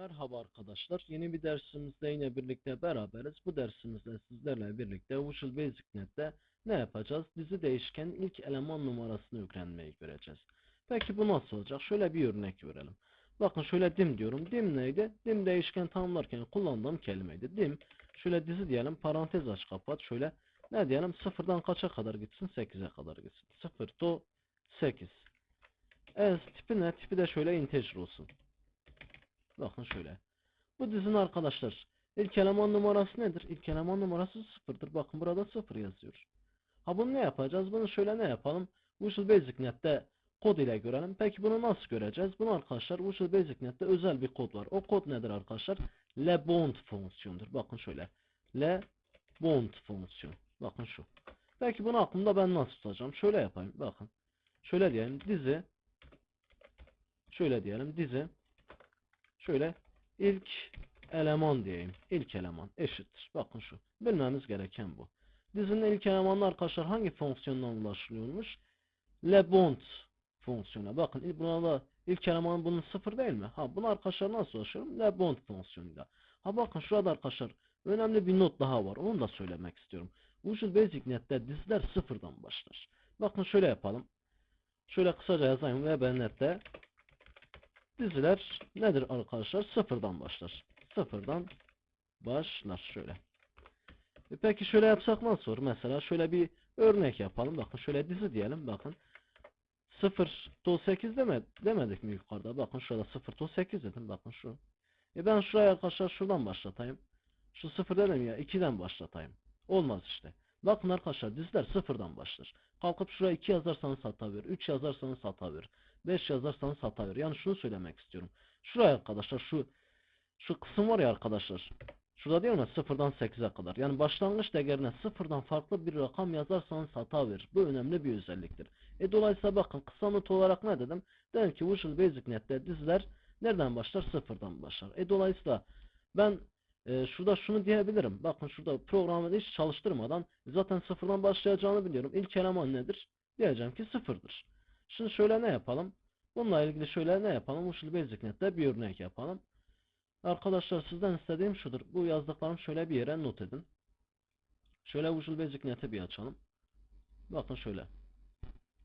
Merhaba arkadaşlar. Yeni bir dersimizde yine birlikte beraberiz. Bu dersimizde sizlerle birlikte Visual Basic Net'te ne yapacağız? Dizi değişkenin ilk eleman numarasını öğrenmeyi göreceğiz. Peki bu nasıl olacak? Şöyle bir örnek verelim. Bakın şöyle dim diyorum. Dim neydi? Dim değişken tanımlarken kullandığım kelimeydi. Dim. Şöyle dizi diyelim. Parantez aç kapat. Şöyle ne diyelim? Sıfırdan kaça kadar gitsin? 8'e kadar gitsin. 0 to 8. Es tipi ne? Tipi de şöyle integer olsun. Bakın şöyle. Bu dizinin arkadaşlar ilk eleman numarası nedir? İlk eleman numarası sıfırdır. Bakın burada sıfır yazıyor. Ha bunu ne yapacağız? Bunu şöyle ne yapalım? Visual Basic Net'te kod ile görelim. Peki bunu nasıl göreceğiz? Bunu arkadaşlar Visual Basic Net'te özel bir kod var. O kod nedir arkadaşlar? LeBond fonksiyonudur. Bakın şöyle. LeBond fonksiyon. Bakın şu. Peki bunu aklımda ben nasıl tutacağım? Şöyle yapayım. Bakın. Şöyle diyelim. Dizi. Şöyle diyelim. Dizi. Şöyle ilk eleman diyeyim. İlk eleman eşittir. Bakın şu. Bilmemiz gereken bu. Dizinin ilk elemanı arkadaşlar hangi fonksiyondan ulaşılıyormuş? LeBond fonksiyona. Bakın buna da ilk eleman bunun sıfır değil mi? Ha bunu arkadaşlar nasıl ulaşıyorum? LeBond fonksiyonuyla. Ha bakın şurada arkadaşlar önemli bir not daha var. Onu da söylemek istiyorum. Visual Basic Net'te diziler sıfırdan başlar. Bakın şöyle yapalım. Şöyle kısaca yazayım ve nette diziler nedir arkadaşlar? Sıfırdan başlar. Sıfırdan başlar şöyle. E peki şöyle yapsak nasıl olur? Mesela şöyle bir örnek yapalım. Bakın şöyle dizi diyelim. Bakın 0 to 8 deme, demedik mi yukarıda? Bakın şurada 0 to 8 dedim. Bakın şu. E ben şuraya arkadaşlar şuradan başlatayım. Şu 0 dedim ya 2'den başlatayım. Olmaz işte. Bakın arkadaşlar diziler sıfırdan başlar. Kalkıp şuraya 2 yazarsanız hata verir. 3 yazarsanız hata verir. 5 yazarsanız hata verir. Yani şunu söylemek istiyorum. Şuraya arkadaşlar şu şu kısım var ya arkadaşlar. Şurada diyor ya sıfırdan 8'e kadar. Yani başlangıç değerine sıfırdan farklı bir rakam yazarsanız hata verir. Bu önemli bir özelliktir. E dolayısıyla bakın kısa not olarak ne dedim? Dedim ki Visual Basic Net'te diziler nereden başlar? Sıfırdan başlar. E dolayısıyla ben e, şurada şunu diyebilirim. Bakın şurada programı hiç çalıştırmadan zaten sıfırdan başlayacağını biliyorum. İlk eleman nedir? Diyeceğim ki sıfırdır. Şimdi şöyle ne yapalım? Bununla ilgili şöyle ne yapalım? Visual Basic Net'te bir örnek yapalım. Arkadaşlar sizden istediğim şudur. Bu yazdıklarım şöyle bir yere not edin. Şöyle Visual Basic bir açalım. Bakın şöyle.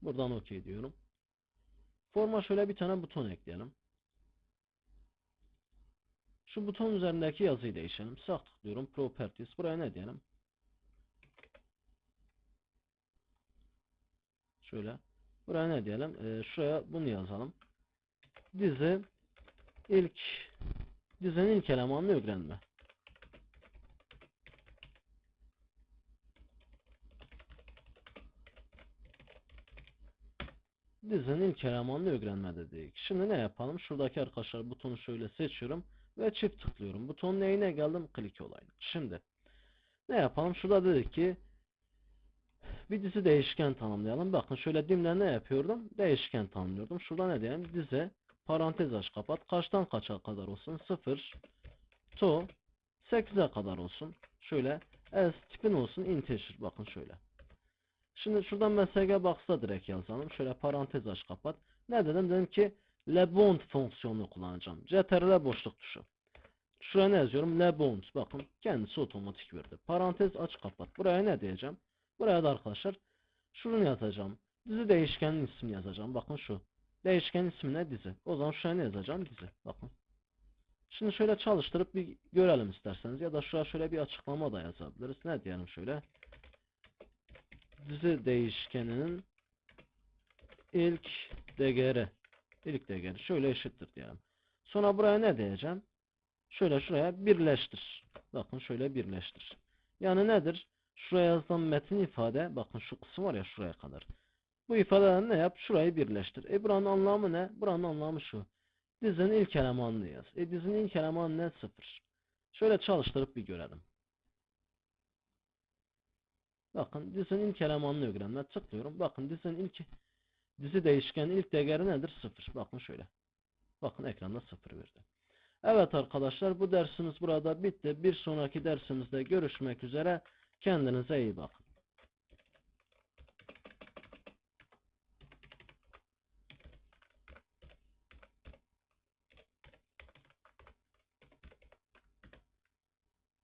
Buradan OK diyorum. Forma şöyle bir tane buton ekleyelim. Şu buton üzerindeki yazıyı değişelim. Sağ tıklıyorum. Properties. Buraya ne diyelim? Şöyle. Buraya ne diyelim? Ee, şuraya bunu yazalım. Dizi ilk dizinin ilk elemanını öğrenme. Dizinin ilk elemanını öğrenme dedik. Şimdi ne yapalım? Şuradaki arkadaşlar butonu şöyle seçiyorum ve çift tıklıyorum. Butonun neyine geldim? Klik olayına. Şimdi ne yapalım? Şurada dedik ki bir dizi değişken tanımlayalım. Bakın şöyle dimle ne yapıyordum? Değişken tanımlıyordum. Şurada ne diyelim? Dize parantez aç kapat. Kaçtan kaça kadar olsun? 0 to 8'e kadar olsun. Şöyle s tipin olsun integer. Bakın şöyle. Şimdi şuradan MSG box'a direkt yazalım. Şöyle parantez aç kapat. Ne dedim? Dedim ki LeBond fonksiyonunu kullanacağım. CTRL boşluk tuşu. Şuraya ne yazıyorum? LeBond. Bakın kendisi otomatik verdi. Parantez aç kapat. Buraya ne diyeceğim? Buraya da arkadaşlar şunu yazacağım. Dizi değişkenin ismini yazacağım. Bakın şu. Değişken ismi ne? Dizi. O zaman şuraya ne yazacağım? Dizi. Bakın. Şimdi şöyle çalıştırıp bir görelim isterseniz. Ya da şuraya şöyle bir açıklama da yazabiliriz. Ne diyelim şöyle. Dizi değişkeninin ilk değeri. İlk değeri. Şöyle eşittir diyelim. Sonra buraya ne diyeceğim? Şöyle şuraya birleştir. Bakın şöyle birleştir. Yani nedir? Şuraya yazılan metin ifade, bakın şu kısım var ya şuraya kadar. Bu ifadeden ne yap? Şurayı birleştir. E buranın anlamı ne? Buranın anlamı şu. Dizinin ilk elemanını yaz. E dizinin ilk elemanı ne? Sıfır. Şöyle çalıştırıp bir görelim. Bakın dizinin ilk elemanını öğrenme. Tıklıyorum. Bakın dizinin ilk dizi değişkenin ilk değeri nedir? Sıfır. Bakın şöyle. Bakın ekranda sıfır verdi. Evet arkadaşlar bu dersimiz burada bitti. Bir sonraki dersimizde görüşmek üzere. Kendinize iyi bakın.